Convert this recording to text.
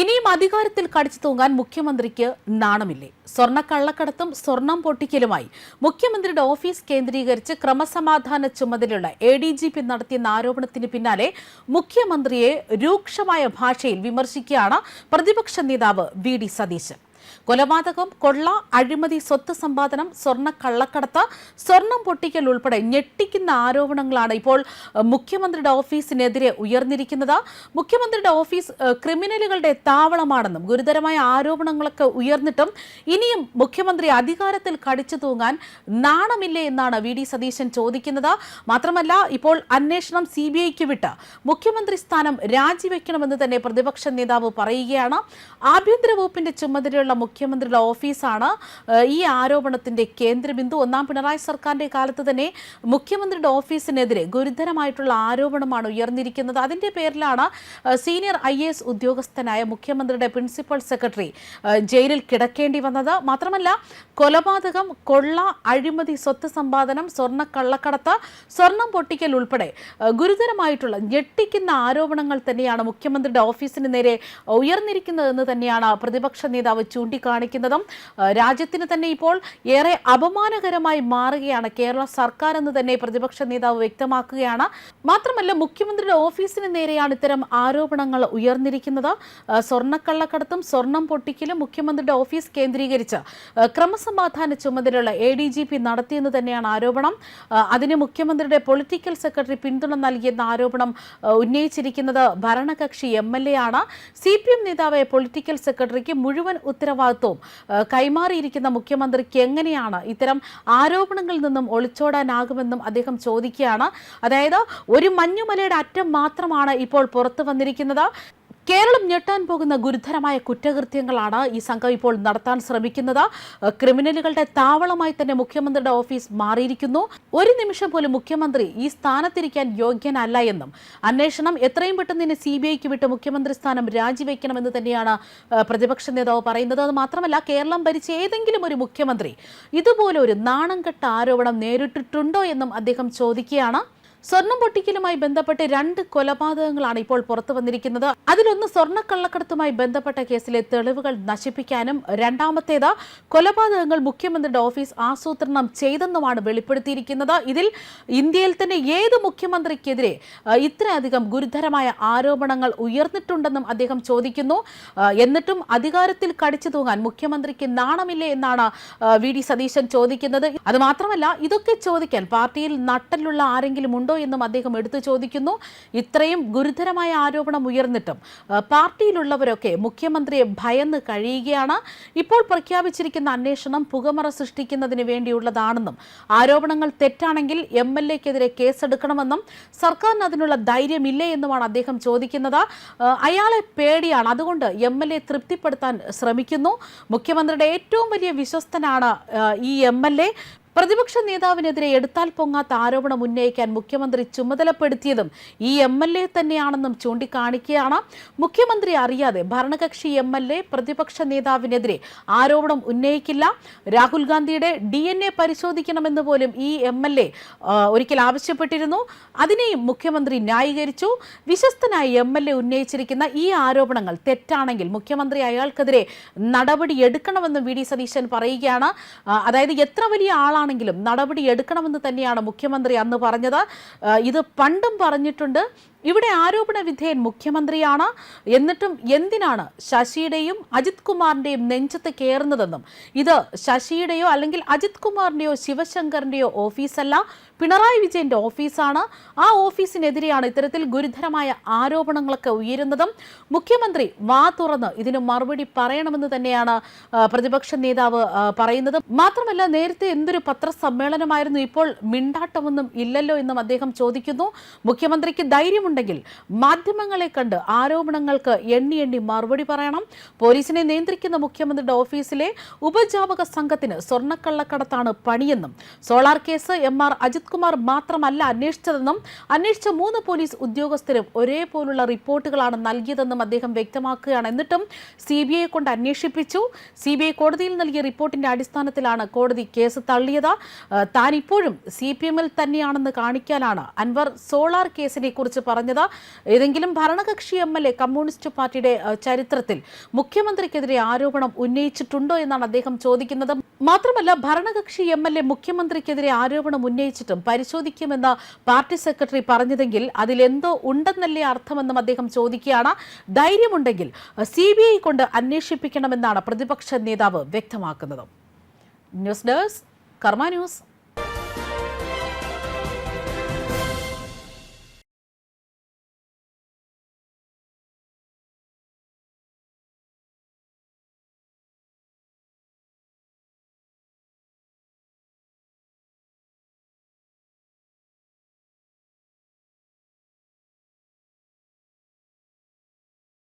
ഇനിയും അധികാരത്തിൽ കടിച്ചു തൂങ്ങാൻ മുഖ്യമന്ത്രിക്ക് നാണമില്ലേ? സ്വർണ കള്ളക്കടത്തും സ്വർണം പൊട്ടിക്കലുമായി മുഖ്യമന്ത്രിയുടെ ഓഫീസ് കേന്ദ്രീകരിച്ച് ക്രമസമാധാന ചുമതലയുള്ള എ ഡി ജി പി നടത്തിയെന്ന ആരോപണത്തിന് പിന്നാലെ മുഖ്യമന്ത്രിയെ രൂക്ഷമായ ഭാഷയിൽ വിമർശിക്കുകയാണ് പ്രതിപക്ഷ നേതാവ് വി ഡി സതീശൻ. കൊലപാതകം കൊള്ള അഴിമതി സ്വത്ത് സമ്പാദനം സ്വർണ കള്ളക്കടത്ത് സ്വർണം പൊട്ടിക്കൽ ഉൾപ്പെടെ ഞെട്ടിക്കുന്ന ആരോപണങ്ങളാണ് ഇപ്പോൾ മുഖ്യമന്ത്രിയുടെ ഓഫീസിനെതിരെ ഉയർന്നിരിക്കുന്നത്. മുഖ്യമന്ത്രിയുടെ ഓഫീസ് ക്രിമിനലുകളുടെ താവളമാണെന്നും ഗുരുതരമായ ആരോപണങ്ങളൊക്കെ ഉയർന്നിട്ടും ഇനിയും മുഖ്യമന്ത്രി അധികാരത്തിൽ കടിച്ചു തൂങ്ങാൻ നാണമില്ലേ എന്നാണ് വി സതീശൻ ചോദിക്കുന്നത്. മാത്രമല്ല ഇപ്പോൾ അന്വേഷണം സി ബി ഐക്ക് വിട്ട് മുഖ്യമന്ത്രി സ്ഥാനം രാജിവെക്കണമെന്ന് തന്നെ പ്രതിപക്ഷ നേതാവ് പറയുകയാണ്. ആഭ്യന്തര വകുപ്പിന്റെ ചുമതലയുള്ള മുഖ്യമന്ത്രിയുടെ ഓഫീസാണ്. ഈ ആരോപണത്തിന്റെ കേന്ദ്രബിന്ദു ഒന്നാം പിണറായി സർക്കാരിന്റെ കാലത്ത് തന്നെ മുഖ്യമന്ത്രിയുടെ ഓഫീസിനെതിരെ ഗുരുതരമായിട്ടുള്ള ആരോപണമാണ് ഉയർന്നിരിക്കുന്നത്. അതിന്റെ പേരിലാണ് സീനിയർ ഐ എസ് ഉദ്യോഗസ്ഥനായ മുഖ്യമന്ത്രിയുടെ പ്രിൻസിപ്പൽ സെക്രട്ടറി ജയിലിൽ കിടക്കേണ്ടി വന്നത്. മാത്രമല്ല കൊലപാതകം കൊള്ള അഴിമതി സ്വത്ത് സമ്പാദനം സ്വർണ കള്ളക്കടത്ത് സ്വർണം പൊട്ടിക്കൽ ഉൾപ്പെടെ ഗുരുതരമായിട്ടുള്ള ഞെട്ടിക്കുന്ന ആരോപണങ്ങൾ തന്നെയാണ് മുഖ്യമന്ത്രിയുടെ ഓഫീസിന് നേരെ ഉയർന്നിരിക്കുന്നതെന്ന് തന്നെയാണ് പ്രതിപക്ഷ നേതാവ് ചൂണ്ടിക്കാണിക്കുന്നതും ഏഹ്, രാജ്യത്തിന് തന്നെ ഇപ്പോൾ ഏറെ അപമാനകരമായി മാറുകയാണ്. കേരള സർക്കാർ എന്ന് തന്നെ പ്രതിപക്ഷ നേതാവ് വ്യക്തമാക്കുകയാണ്. മാത്രമല്ല മുഖ്യമന്ത്രിയുടെ ഓഫീസിന് നേരെയാണ് ഇത്തരം ആരോപണങ്ങൾ ഉയർന്നിരിക്കുന്നത്. സ്വർണക്കള്ളക്കടത്തും സ്വർണം പൊട്ടിക്കലും മുഖ്യമന്ത്രിയുടെ ഓഫീസ് കേന്ദ്രീകരിച്ച് ക്രമസമാധാന ചുമതലയുള്ള എ ഡി ജി പി നടത്തിയെന്ന് തന്നെയാണ് ആരോപണം. അതിന് മുഖ്യമന്ത്രിയുടെ പൊളിറ്റിക്കൽ സെക്രട്ടറി പിന്തുണ നൽകിയെന്ന ആരോപണം ഉന്നയിച്ചിരിക്കുന്നത് ഭരണകക്ഷി എം എൽ എ ആണ്. സി പി എം നേതാവായ പൊളിറ്റിക്കൽ സെക്രട്ടറിക്ക് മുഴുവൻ ഉത്തരവാദിത്വവും കൈമാറിയിരിക്കുന്ന മുഖ്യമന്ത്രിക്ക് എങ്ങനെയാണ് ഇത്തരം ആരോപണങ്ങളിൽ നിന്നും ഒളിച്ചോടാനാകുമെന്നും അദ്ദേഹം ചോദിക്കുകയാണ്. അതായത് ഒരു മഞ്ഞുമലയുടെ അറ്റം മാത്രമാണ് ഇപ്പോൾ പുറത്തു വന്നിരിക്കുന്നത്. കേരളം ഞെട്ടാൻ പോകുന്ന ഗുരുതരമായ കുറ്റകൃത്യങ്ങളാണ് ഈ സംഘം ഇപ്പോൾ നടത്താൻ ശ്രമിക്കുന്നത്. ക്രിമിനലുകളുടെ താവളമായി തന്നെ മുഖ്യമന്ത്രിയുടെ ഓഫീസ് മാറിയിരിക്കുന്നു. ഒരു നിമിഷം പോലും മുഖ്യമന്ത്രി ഈ സ്ഥാനത്തിരിക്കാൻ യോഗ്യനല്ല എന്നും അന്വേഷണം എത്രയും പെട്ടെന്ന് തന്നെ സി ബി ഐക്ക് വിട്ട് മുഖ്യമന്ത്രി സ്ഥാനം രാജിവെക്കണമെന്ന് തന്നെയാണ് പ്രതിപക്ഷ നേതാവ് പറയുന്നത്. അത് മാത്രമല്ല കേരളം ഭരിച്ച ഏതെങ്കിലും ഒരു മുഖ്യമന്ത്രി ഇതുപോലെ ഒരു നാണം കെട്ട ആരോപണം നേരിട്ടിട്ടുണ്ടോ എന്നും അദ്ദേഹം ചോദിക്കുകയാണ്. സ്വർണം പൊട്ടിക്കലുമായി ബന്ധപ്പെട്ട് രണ്ട് കൊലപാതകങ്ങളാണ് ഇപ്പോൾ പുറത്തു വന്നിരിക്കുന്നത്. അതിലൊന്ന് സ്വർണക്കള്ളക്കടത്തുമായി ബന്ധപ്പെട്ട കേസിലെ തെളിവുകൾ നശിപ്പിക്കാനും രണ്ടാമത്തേത് കൊലപാതകങ്ങൾ മുഖ്യമന്ത്രിയുടെ ഓഫീസ് ആസൂത്രണം ചെയ്തെന്നുമാണ് വെളിപ്പെടുത്തിയിരിക്കുന്നത്. ഇതിൽ ഇന്ത്യയിൽ തന്നെ ഏത് മുഖ്യമന്ത്രിക്കെതിരെ ഇത്രയധികം ഗുരുതരമായ ആരോപണങ്ങൾ ഉയർന്നിട്ടുണ്ടെന്നും അദ്ദേഹം ചോദിക്കുന്നു. എന്നിട്ടും അധികാരത്തിൽ കടിച്ചു തൂങ്ങാൻ മുഖ്യമന്ത്രിക്ക് നാണമില്ലേ എന്നാണ് വി. ഡി. സതീശൻ ചോദിക്കുന്നത്. അത് മാത്രമല്ല ഇതൊക്കെ ചോദിക്കാൻ പാർട്ടിയിൽ നട്ടലുള്ള ആരെങ്കിലും ഉണ്ടോ എന്നും അദ്ദേഹം എടുത്തു ചോദിക്കുന്നു. ഇത്രയും ഗുരുതരമായ ആരോപണം ഉയർന്നിട്ടും പാർട്ടിയിലുള്ളവരൊക്കെ മുഖ്യമന്ത്രിയെ ഭയന്ന് കഴിയുകയാണ്. ഇപ്പോൾ പ്രഖ്യാപിച്ചിരിക്കുന്ന അന്വേഷണം പുകമറ സൃഷ്ടിക്കുന്നതിന് വേണ്ടിയുള്ളതാണെന്നും ആരോപണങ്ങൾ തെറ്റാണെങ്കിൽ എം എൽ എക്കെതിരെ കേസെടുക്കണമെന്നും സർക്കാരിന് അതിനുള്ള ധൈര്യമില്ലേ എന്നുമാണ് അദ്ദേഹം ചോദിക്കുന്നത്. അയാളെ പേടിയാണ്. അതുകൊണ്ട് എം എൽ എ തൃപ്തിപ്പെടുത്താൻ ശ്രമിക്കുന്നു. മുഖ്യമന്ത്രിയുടെ ഏറ്റവും വലിയ വിശ്വസ്തനാണ് ഈ എം എൽ എ. പ്രതിപക്ഷ നേതാവിനെതിരെ എടുത്താൽ പൊങ്ങാത്ത ആരോപണം ഉന്നയിക്കാൻ മുഖ്യമന്ത്രി ചുമതലപ്പെടുത്തിയതും ഈ എം എൽ എ തന്നെയാണെന്നും ചൂണ്ടിക്കാണിക്കുകയാണ്. മുഖ്യമന്ത്രി അറിയാതെ ഭരണകക്ഷി എം എൽ എ പ്രതിപക്ഷ നേതാവിനെതിരെ ആരോപണം ഉന്നയിക്കില്ല. രാഹുൽ ഗാന്ധിയുടെ ഡി എൻ എ പരിശോധിക്കണമെന്ന് പോലും ഈ എം എൽ എ ഒരിക്കൽ ആവശ്യപ്പെട്ടിരുന്നു. അതിനെയും മുഖ്യമന്ത്രി ന്യായീകരിച്ചു. വിശ്വസ്തനായി എം എൽ എ ഉന്നയിച്ചിരിക്കുന്ന ഈ ആരോപണങ്ങൾ തെറ്റാണെങ്കിൽ മുഖ്യമന്ത്രി അയാൾക്കെതിരെ നടപടി എടുക്കണമെന്ന് വി ഡി സതീശൻ പറയുകയാണ്. അതായത് എത്ര വലിയ ആളാണെങ്കിലും നടപടി എടുക്കണമെന്ന് തന്നെയാണ് മുഖ്യമന്ത്രി അന്ന് പറഞ്ഞത്. ഇത് പണ്ടും പറഞ്ഞിട്ടുണ്ട്. ഇവിടെ ആരോപണ വിധേയൻ മുഖ്യമന്ത്രിയാണ്. എന്നിട്ടും എന്തിനാണ് ശശിയുടെയും അജിത് കുമാറിന്റെയും നെഞ്ചത്ത് കയറുന്നതെന്നും ഇത് ശശിയുടെയോ അല്ലെങ്കിൽ അജിത് കുമാറിന്റെയോ ശിവശങ്കറിന്റെയോ ഓഫീസല്ല പിണറായി വിജയന്റെ ഓഫീസാണ്. ആ ഓഫീസിനെതിരെയാണ് ഇത്തരത്തിൽ ഗുരുതരമായ ആരോപണങ്ങളൊക്കെ ഉയരുന്നതും. മുഖ്യമന്ത്രി വാ തുറന്ന് ഇതിന് മറുപടി പറയണമെന്ന് തന്നെയാണ് പ്രതിപക്ഷ നേതാവ് പറയുന്നത്. മാത്രമല്ല നേരത്തെ എന്തൊരു പത്രസമ്മേളനമായിരുന്നു ഇപ്പോൾ മിണ്ടാട്ടമൊന്നും ഇല്ലല്ലോ എന്നും അദ്ദേഹം ചോദിക്കുന്നു. മുഖ്യമന്ത്രിക്ക് ധൈര്യമുണ്ടെങ്കിൽ മാധ്യമങ്ങളെ കണ്ട് ആരോപണങ്ങൾക്ക് എണ്ണി എണ്ണി മറുപടി പറയണം. പോലീസിനെ നിയന്ത്രിക്കുന്ന മുഖ്യമന്ത്രിയുടെ ഓഫീസിലെ ഉപജാപക സംഘത്തിന് സ്വർണക്കള്ളക്കടത്താണ് പണിയെന്നും solar case M R Ajith Kumar മാത്രമല്ല അന്വേഷിച്ചതെന്നും അന്വേഷിച്ച മൂന്ന് പോലീസ് ഉദ്യോഗസ്ഥരും ഒരേപോലുള്ള റിപ്പോർട്ടുകളാണ് നൽകിയതെന്നും അദ്ദേഹം വ്യക്തമാക്കുകയാണ്. എന്നിട്ടും സി ബി ഐ കൊണ്ട് അന്വേഷിപ്പിച്ചു. സി ബി ഐ കോടതിയിൽ നൽകിയ റിപ്പോർട്ടിന്റെ അടിസ്ഥാനത്തിലാണ് കോടതി കേസ് തള്ളിയത്. താനിപ്പോഴും സി പി എമ്മിൽ തന്നെയാണെന്ന് കാണിക്കാനാണ് അൻവർ സോളാർ കേസിനെ കുറിച്ച് പറഞ്ഞത് ഏതെങ്കിലും ഭരണകക്ഷി എം എൽ എ കമ്മ്യൂണിസ്റ്റ് പാർട്ടിയുടെ ചരിത്രത്തിൽ മുഖ്യമന്ത്രിക്കെതിരെ ആരോപണം ഉന്നയിച്ചിട്ടുണ്ടോ എന്നാണ് അദ്ദേഹം ചോദിക്കുന്നത്. മാത്രമല്ല ഭരണകക്ഷി എം എൽ എ മുഖ്യമന്ത്രിക്കെതിരെ ആരോപണം ഉന്നയിച്ചിട്ടും പരിശോധിക്കുമെന്ന് പാർട്ടി സെക്രട്ടറി പറഞ്ഞതെങ്കിൽ അതിലെന്തോ ഉണ്ടെന്നല്ലേ അർത്ഥമെന്നും അദ്ദേഹം ചോദിക്കുകയാണ്. ധൈര്യമുണ്ടെങ്കിൽ സി ബി ഐ കൊണ്ട് അന്വേഷിപ്പിക്കണമെന്നാണ് പ്രതിപക്ഷ നേതാവ് വ്യക്തമാക്കുന്നത്. News desk Karma news.